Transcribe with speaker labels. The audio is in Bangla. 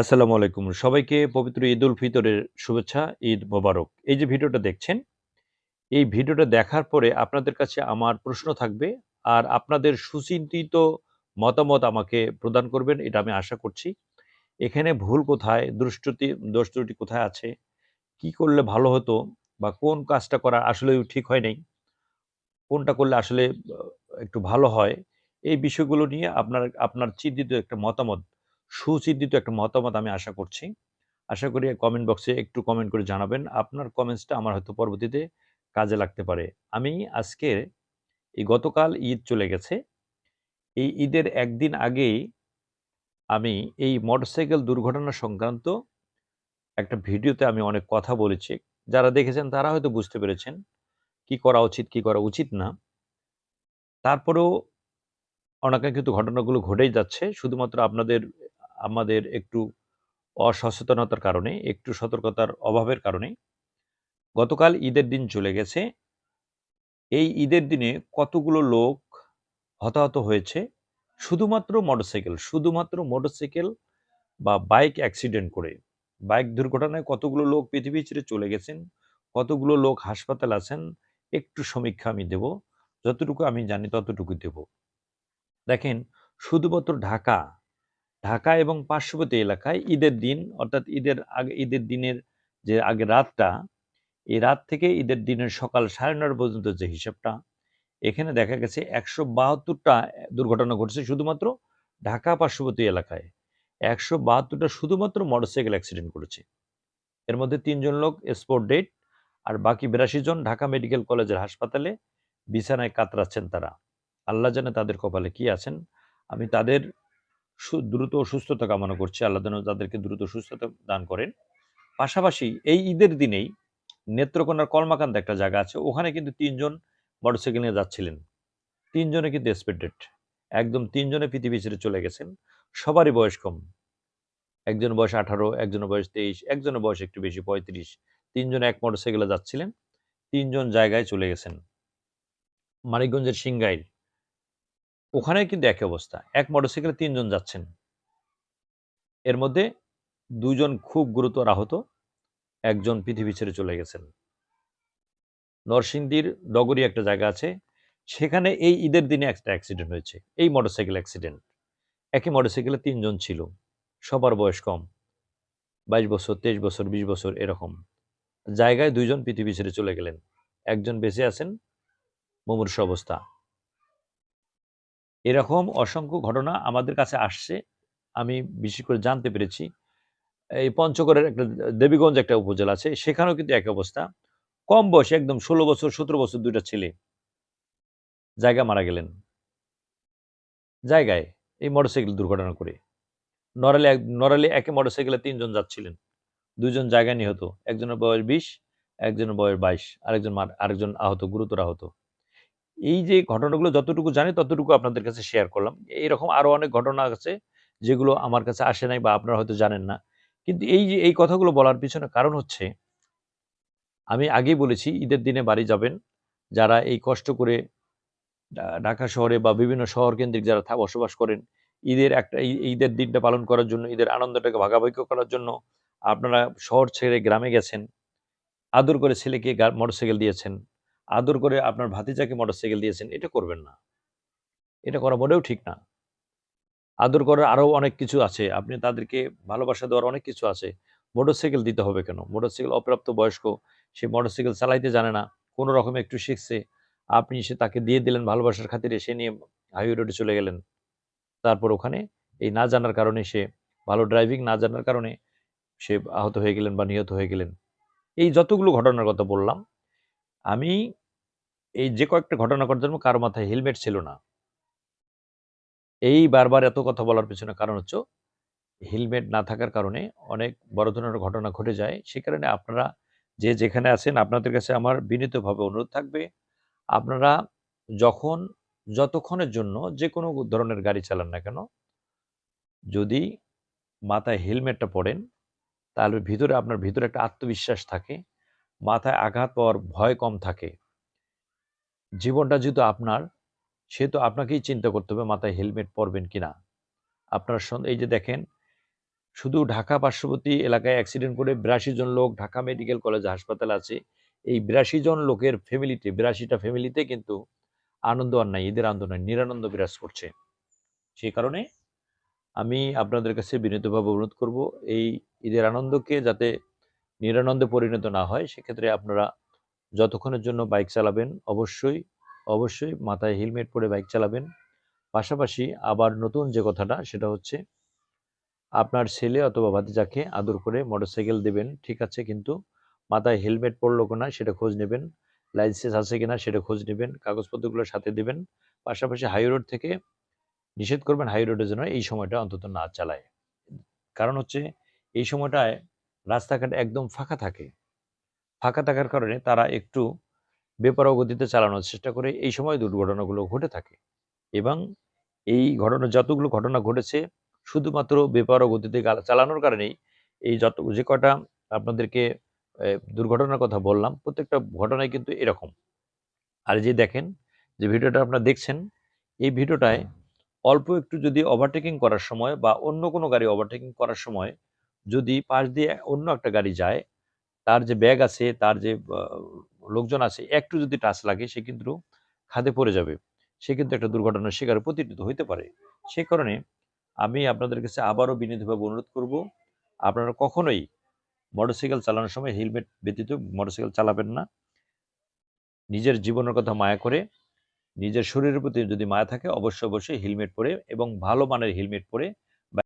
Speaker 1: আসসালামু আলাইকুম। সবাইকে পবিত্র ঈদ উল ফিতরের শুভেচ্ছা, ঈদ মোবারক। এই যে ভিডিওটা দেখছেন, এই ভিডিওটা দেখার পরে আপনাদের কাছে আমার প্রশ্ন থাকবে। আর আপনাদের সুচিন্তিত মতামত আমাকে প্রদান করবেন এটা আমি আশা করছি। এখানে ভুল কোথায়, দুষ্টুটি দোষ ত্রুটি কোথায় আছে, কি করলে ভালো হতো বা কোন কাজটা করা আসলেও ঠিক হয় নাই, কোনটা করলে আসলে একটু ভালো হয়, এই বিষয়গুলো নিয়ে আপনার আপনার চিন্তিত একটা মতামত, সুচিন্তিত একটা মতামত আমি আশা করছি। আশা করি কমেন্ট বক্সে একটু কমেন্ট করে জানাবেন। আপনার কমেন্টসটা আমার হয়তো পরবর্তীতে কাজে লাগতে পারে। আমি আজকে এই গতকাল ঈদ চলে গেছে। এই ঈদের একদিন আগেই আমি এই মোটরসাইকেল দুর্ঘটনা সংক্রান্ত একটা ভিডিওতে আমি অনেক কথা বলেছি। যারা দেখেছেন তারা হয়তো বুঝতে পেরেছেন কি করা উচিত, কি করা উচিত না। তারপরেও অনাকাঙ্ক্ষিত ঘটনাগুলো ঘটেই যাচ্ছে। শুধুমাত্র আপনাদের আমাদের একটু অসচেতনতার কারণে, একটু সতর্কতার অভাবের কারণে। গতকাল ঈদের দিন চলে গেছে। এই ঈদের দিনে কতগুলো লোক হতাহত হয়েছে শুধুমাত্র মোটরসাইকেল, শুধুমাত্র মোটরসাইকেল বা বাইক অ্যাক্সিডেন্ট করে। বাইক দুর্ঘটনায় কতগুলো লোক পৃথিবী ছেড়ে চলে গেছেন, কতগুলো লোক হাসপাতাল আছেন, একটু সমীক্ষা আমি দেব। যতটুকু আমি জানি ততটুকু দেব। দেখেন শুধুমাত্র ঢাকা, ঢাকা এবং পার্শ্ববর্তী এলাকায় ঈদের দিন অর্থাৎ ঈদের আগে ঈদের দিনের যে আগের রাতটা, এই রাত থেকে ঈদের দিনের সকাল ৯:৩০ পর্যন্ত যে হিসাবটা, এখানে দেখা গেছে একশো বাহাত্তরটা দুর্ঘটনা ঘটছে শুধুমাত্র ঢাকা পার্শ্ববর্তী এলাকায়। একশো বাহাত্তরটা শুধুমাত্র মোটরসাইকেল অ্যাক্সিডেন্ট করেছে। এর মধ্যে তিনজন লোক স্পোর্ট ডেট আর বাকি ৮২ জন ঢাকা মেডিকেল কলেজের হাসপাতালে বিছানায় কাতরাচ্ছেন তারা। আল্লাহ জানে তাদের কপালে কি আছেন। আমি তাদের দ্রুত সুস্থতা কামনা করছি। আল্লাহ যেন তাদেরকে দ্রুত সুস্থতা দান করেন। পাশাপাশি এই ঈদের দিনেই নেত্রকোনার কলমাকান্দা একটা জায়গা আছে। ওখানে কিন্তু ৩ জন মোটরসাইকেল নিয়ে যাচ্ছিলেন। তিনজনে কিন্তু ডেড। একদম ৩ জনে পৃথিবী ছেড়ে চলে গেছেন। সবারই বয়স কম। একজনের বয়স ১৮, একজনের বয়স ২৩, একজনের বয়স একটু বেশি ৩৫। ৩ জন এক মোটরসাইকেলে যাচ্ছিলেন। তিনজন জায়গায় চলে গেছেন। মানিকগঞ্জের সিংগাইর ওখানে কিন্তু একই অবস্থা। এক মোটরসাইকেলে ৩ জন যাচ্ছেন। এর মধ্যে ২ জন খুব গুরুতর আহত, একজন পৃথিবী ছেড়ে চলে গেছেন। নরসিংদীর ডগরি একটা জায়গা আছে। সেখানে এই ঈদের দিনে একটা অ্যাক্সিডেন্ট হয়েছে। এই মোটরসাইকেল অ্যাক্সিডেন্ট। একই মোটরসাইকেলে তিনজন ছিল। সবার বয়স কম। ২২ বছর, ২৩ বছর, ২০ বছর এরকম। জায়গায় ২ জন পৃথিবী ছেড়ে চলে গেলেন। একজন বেঁচে আছেন, মুমূর্ষু অবস্থা। এরকম অসংখ্য ঘটনা আমাদের কাছে আসছে। আমি বিশেষ করে জানতে পেরেছি। এই পঞ্চগড়ের একটা দেবীগঞ্জ একটা উপজেলা আছে। সেখানেও কিন্তু একই অবস্থা। কম বয়সে একদম ১৬ বছর, ১৭ বছর ২ টা ছেলে। জায়গায় মারা গেলেন। জায়গায় এই মোটরসাইকেল দুর্ঘটনা করে। নড়াইলে এক নড়াইলে একই মোটরসাইকেলে ৩ জন যাচ্ছিলেন। ২ জন জায়গায় নিহত। একজনের বয়স ২০, একজনের বয়স ২২। আরেকজন আরেকজন আহত, গুরুতর আহত। এই যে ঘটনাগুলো যতটুকু জানি ততটুকু আপনাদের কাছে শেয়ার করলাম। এরকম আরও অনেক ঘটনা আছে যেগুলো আমার কাছে আসে নাই বা আপনারা হয়তো জানেন না। কিন্তু এই যে এই কথাগুলো বলার পিছনে কারণ হচ্ছে আমি আগেই বলেছি ঈদের দিনে বাড়ি যাবেন। যারা এই কষ্ট করে ঢাকা শহরে বা বিভিন্ন শহর কেন্দ্রিক যারা বসবাস করেন, ঈদের একটা ঈদের দিনটা পালন করার জন্য, ঈদের আনন্দটাকে ভাগাভাগি করার জন্য আপনারা শহর ছেড়ে গ্রামে গেছেন। আদর করে ছেলেকে মোটরসাইকেল দিয়েছেন। আদর করে আপনার ভাতিজাকে মোটরসাইকেল দিয়েছেন। এটা করবেন না। এটা করা মোটেও ঠিক না। আদর করার আরও অনেক কিছু আছে। আপনি তাদেরকে ভালোবাসা দেওয়ার অনেক কিছু আছে। মোটরসাইকেল দিতে হবে কেন? মোটরসাইকেল অপ্রাপ্ত বয়স্ক। সে মোটরসাইকেল চালাইতে জানে না। কোন রকমে একটু শিখছে। আপনি সে তাকে দিয়ে দিলেন ভালোবাসার খাতিরে সে নিয়ে হাইওয়ে রোডে চলে গেলেন। তারপর ওখানে এই না জানার কারণে সে ভালো ড্রাইভিং না জানার কারণে সে আহত হয়ে গেলেন বা নিহত হয়ে গেলেন। এই যতগুলো ঘটনার কথা বললাম, আমি এই যে কয়েকটা ঘটনা ঘটার জন্য কারও মাথায় হেলমেট ছিল না। এই বারবার এত কথা বলার পেছনে কারণ হচ্ছে হেলমেট না থাকার কারণে অনেক বড় ধরনের ঘটনা ঘটে যায়। সে কারণে আপনারা যে যেখানে আছেন আপনাদের কাছে আমার বিনীতভাবে অনুরোধ থাকবে, আপনারা যখন যতক্ষণের জন্য যে কোনো ধরনের গাড়ি চালান না কেন যদি মাথায় হেলমেটটা পড়েন, তাহলে ভিতরে আপনার ভিতরে একটা আত্মবিশ্বাস থাকে। মাথায় আঘাত পাওয়ার ভয় কম থাকে। জীবনটা যেহেতু আপনার, সেহেতু আপনাকেই চিন্তা করতে হবে মাথায় হেলমেট পরবেন কিনা। আপনার সন এই যে দেখেন, শুধু ঢাকা পার্শ্ববর্তী এলাকায় অ্যাক্সিডেন্ট করে বিরাশি জন লোক ঢাকা মেডিকেল কলেজ হাসপাতালে আছে এই বিরাশি জন লোকের ফ্যামিলিতে বিরাশিটা ফ্যামিলিতে কিন্তু আনন্দ আর নাই ঈদের আনন্দ নাই নিরানন্দ বিরাজ করছে সেই কারণে আমি আপনাদের কাছে বিনীতভাবে অনুরোধ করব এই ঈদের আনন্দকে যাতে নিরানন্দে পরিণত না হয়, সেক্ষেত্রে আপনারা যতক্ষণের জন্য বাইক চালাবেন, অবশ্যই অবশ্যই মাথায় হেলমেট পরে বাইক চালাবেন। পাশাপাশি আবার নতুন যে কথাটা, সেটা হচ্ছে আপনার ছেলে অথবা ভাতিজাকে আদর করে মোটরসাইকেল দেবেন, ঠিক আছে, কিন্তু মাথায় হেলমেট পরলো কিনা সেটা খোঁজ নেবেন, লাইসেন্স আছে কিনা সেটা খোঁজ নেবেন, কাগজপত্রগুলো সাথে দেবেন, পাশাপাশি হাই রোড থেকে নিষেধ করবেন হাই রোডের জন্য এই সময়টা অন্তত না চালায়। কারণ হচ্ছে এই সময়টায় রাস্তাঘাট একদম ফাঁকা থাকে। ফাঁকা থাকার কারণে তারা একটু বেপরোয়া গতিতে চালানোর চেষ্টা করে এই সময় দুর্ঘটনাগুলো ঘটে থাকে এবং এই ঘটনা, যতগুলো ঘটনা ঘটেছে শুধুমাত্র বেপরোয়া গতিতে চালানোর কারণেই এই যত, যে কটা আপনাদেরকে দুর্ঘটনার কথা বললাম, প্রত্যেকটা ঘটনায় কিন্তু এরকম। আর যে দেখেন, যে ভিডিওটা আপনারা দেখছেন, এই ভিডিওটায় অল্প একটু যদি ওভারটেকিং করার সময় বা অন্য কোনো গাড়ি ওভারটেকিং করার সময় যদি পাশ দিয়ে অন্য একটা গাড়ি যায়, তার যে ব্যাগ আছে, তার যে লোকজন আছে, একটু যদি টাচ লাগে, সে কিন্তু খাদে পড়ে যাবে। সে কিন্তু একটা দুর্ঘটনার শিকারে প্রতিনিধিত হইতে পারে। সে কারণে আমি আপনাদের কাছে আবারও বিনীতভাবে অনুরোধ করব, আপনারা কখনোই মোটরসাইকেল চালানোর সময় হেলমেট ব্যতীত মোটরসাইকেল চালাবেন না। নিজের জীবনের কথা মায়া করে, নিজের শরীরের প্রতি যদি মায়া থাকে, অবশ্যই অবশ্যই হেলমেট পরে এবং ভালো মানের হেলমেট পরে